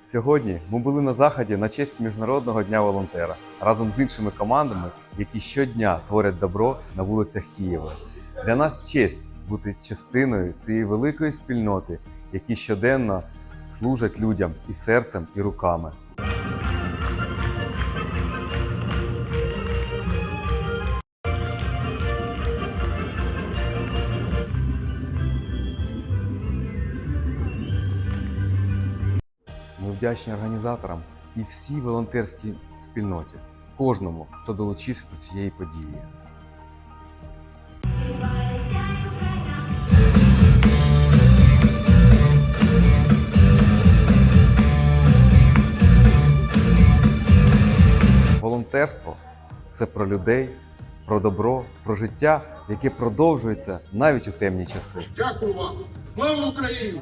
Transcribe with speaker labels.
Speaker 1: Сьогодні ми були на заході на честь Міжнародного дня волонтера разом з іншими командами, які щодня творять добро на вулицях Києва. Для нас честь бути частиною цієї великої спільноти, які щоденно служать людям і серцем, і руками. Ми вдячні організаторам і всій волонтерській спільноті, кожному, хто долучився до цієї події. Волонтерство це про людей, про добро, про життя, яке продовжується навіть у темні часи.
Speaker 2: Дякую вам. Слава Україні!